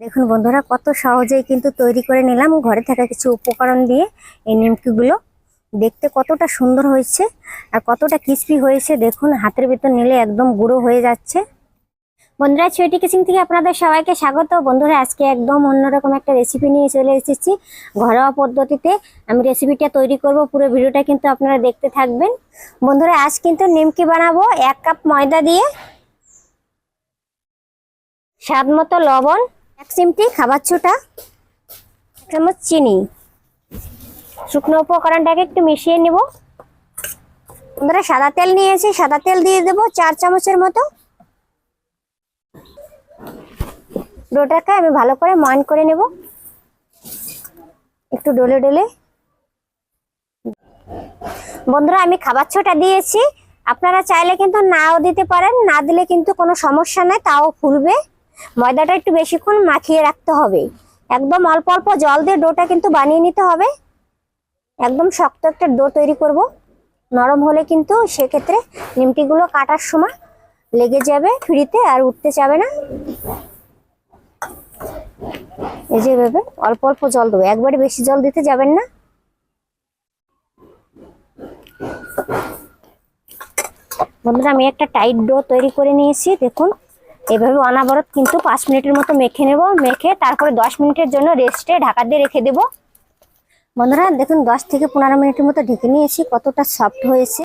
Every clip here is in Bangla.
দেখুন বন্ধুরা, কত সহজেই কিন্তু তৈরি করে নিলাম। ঘরে থাকা কিছু উপকরণ দিয়ে এই নিমকিগুলো। দেখতে কতটা সুন্দর হয়েছে আর কতটা ক্রিস্পি হয়েছে। দেখুন, হাতের ভিতর নিলে একদম গুঁড়ো হয়ে যাচ্ছে। বন্ধুরা ছুটি কিচিং থেকে আপনাদের সবাইকে স্বাগত। বন্ধুরা, আজকে একদম অন্যরকম একটা রেসিপি নিয়ে চলে এসেছি। ঘরোয়া পদ্ধতিতে আমি রেসিপিটা তৈরি করব। পুরো ভিডিওটা কিন্তু আপনারা দেখতে থাকবেন। বন্ধুরা, আজ কিন্তু নিমকি বানাবো এক কাপ ময়দা দিয়ে। স্বাদ মতো লবণ এক চিমটি খাবার ছোটা, এক চামচ চিনি। শুকনো উপকরণটাকে একটু মিশিয়ে নেব। আমরা সাদা তেল নিয়েছি, সাদা তেল দিয়ে দেবো চার চামচের মতো। ডোটাকে আমি ভালো করে ময়ন করে নেব। একটু ডলে ডলে। বন্ধুরা, আমি খাবার ছোটা দিয়েছি। আপনারা চাইলে কিন্তু নাও দিতে পারেন, না দিলে কিন্তু কোনো সমস্যা নাই, তাও ফুলবে। ময়দাটা একটু বেশিক্ষণ মাখিয়ে রাখতে হবে। একদম অল্প অল্প জল দিয়ে ডোটা কিন্তু বানিয়ে নিতে হবে। একদম শক্ত একটা ডো তৈরি করব। নরম হলে কিন্তু সেক্ষেত্রে নিমটিগুলো কাটার সময় লেগে যাবে ফ্রিতে আর উঠতে যাবে না। এই যে এভাবে অল্প অল্প জল দেবো। একবারে বেশি জল দিতে যাবেন না। বন্ধুরা, আমি একটা টাইট ডো তৈরি করে নিয়েছি। দেখুন এভাবে অনাবরত কিন্তু পাঁচ মিনিটের মতো মেখে নেব, মেখে তারপরে দশ মিনিটের জন্য রেস্টে ঢাকা দিয়ে রেখে দেব। বন্ধুরা, দেখুন দশ থেকে পনেরো মিনিটের মতো ঢেকে নিয়েছি, কতটা সফট হয়েছে।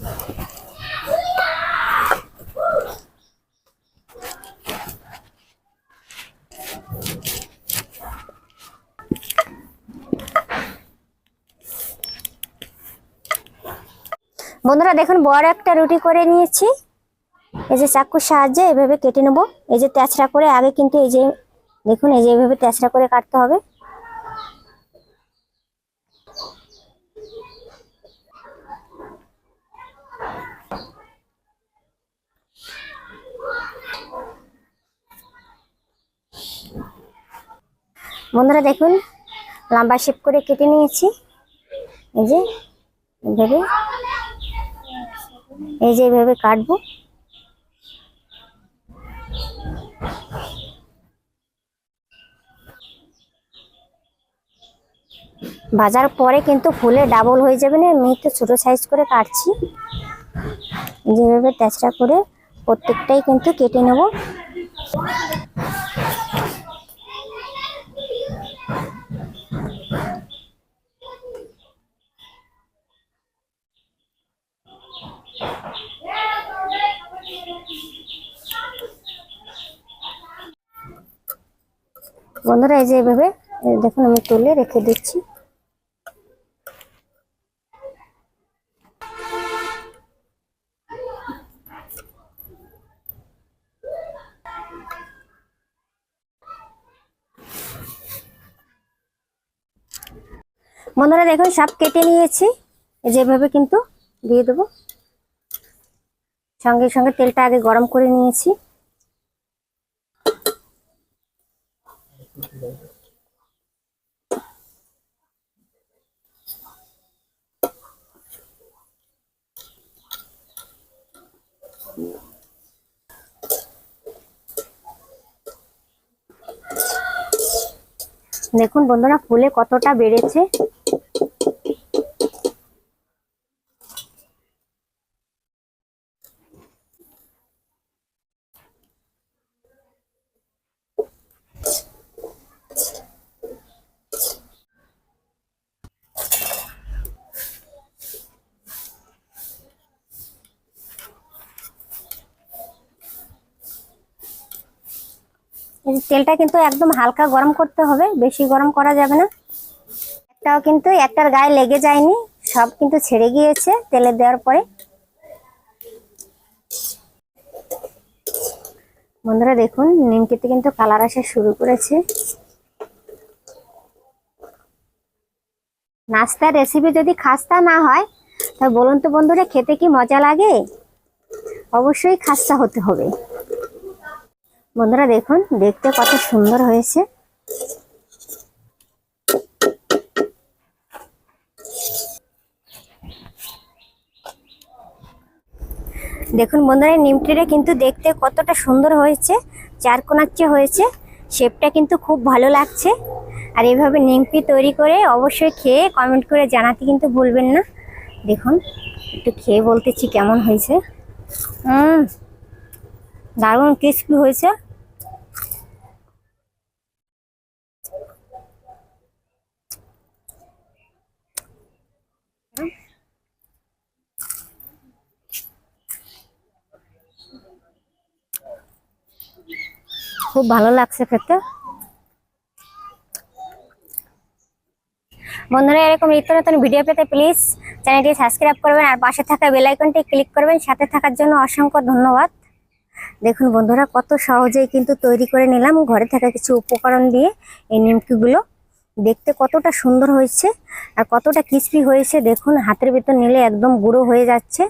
বন্ধুরা, দেখুন বড় একটা রুটি করে নিয়েছি। এই যে চাকুর সাহায্যে এভাবে কেটে নেব। এই যে তেঁচড়া করে আগে কিন্তু এই যে, দেখুন, এই যে এইভাবে তেঁচড়া করে কাটতে হবে। বন্ধুরা দেখুন, লম্বা শেপ করে কেটে নিয়েছি। এই যে এইভাবে এই যে এইভাবে কাটবো। ভাজার পরে কিন্তু ফুলে ডাবল হয়ে যাবে না, আমি একটু ছোটো সাইজ করে কাটছি। যেভাবে তেচড়া করে প্রত্যেকটাই কিন্তু কেটে নেব। বন্ধুরা, এই যে এভাবে দেখুন আমি তুলে রেখে দিচ্ছি। বন্ধুরা দেখুন সব কেটে নিয়েছি। যেভাবে কিন্তু দিয়ে দেবো। সঙ্গে সঙ্গে তেলটা আগে গরম করে নিয়েছি। দেখুন বন্ধুরা, ফুলে কতটা বেড়েছে। তেলটা কিন্তু একদম হালকা গরম করতে হবে, বেশি গরম করা যাবে না। একটাও কিন্তু, একটার গায়ে লেগে যায়নি, সব কিন্তু ছেড়ে গিয়েছে তেলে দেওয়ার পরে। বন্ধুরা দেখুন, নিমকিতে কিন্তু কালার আসা শুরু করেছে। নাস্তার রেসিপি যদি খাস্তা না হয় তাহলে বলুন তো বন্ধুরা, খেতে কি মজা লাগে? অবশ্যই খাস্তা হতে হবে। বন্ধুরা দেখুন, দেখতে কত সুন্দর হয়েছে। দেখুন বন্ধুরা নিমটিটা কিন্তু দেখতে কতটা সুন্দর হয়েছে, চার চেয়ে হয়েছে শেপটা কিন্তু খুব ভালো লাগছে। আর এভাবে নিমকি তৈরি করে অবশ্যই খেয়ে কমেন্ট করে জানাতে কিন্তু ভুলবেন না। দেখুন, একটু খেয়ে বলতেছি কেমন হয়েছে। দারুণ ক্রিস্পি হয়েছে। খুব ভালো লাগছে খেতে। বন্ধুরা, এরকম নিত্য নতুন ভিডিও পেতে প্লিজ চ্যানেলটি সাবস্ক্রাইব করবেন আর পাশে থাকা বেল আইকনটি ক্লিক করবেন। সাথে থাকার জন্য অসংখ্য ধন্যবাদ। দেখুন বন্ধুরা, কত সহজেই কিন্তু তৈরি করে নিলাম। ঘরে থাকা কিছু উপকরণ দিয়ে এই নিমকিগুলো দেখতে কতটা সুন্দর হয়েছে আর কতটা ক্রিসপি হয়েছে দেখুন, হাতের ভিতর নিলে একদম গুঁড়ো হয়ে যাচ্ছে।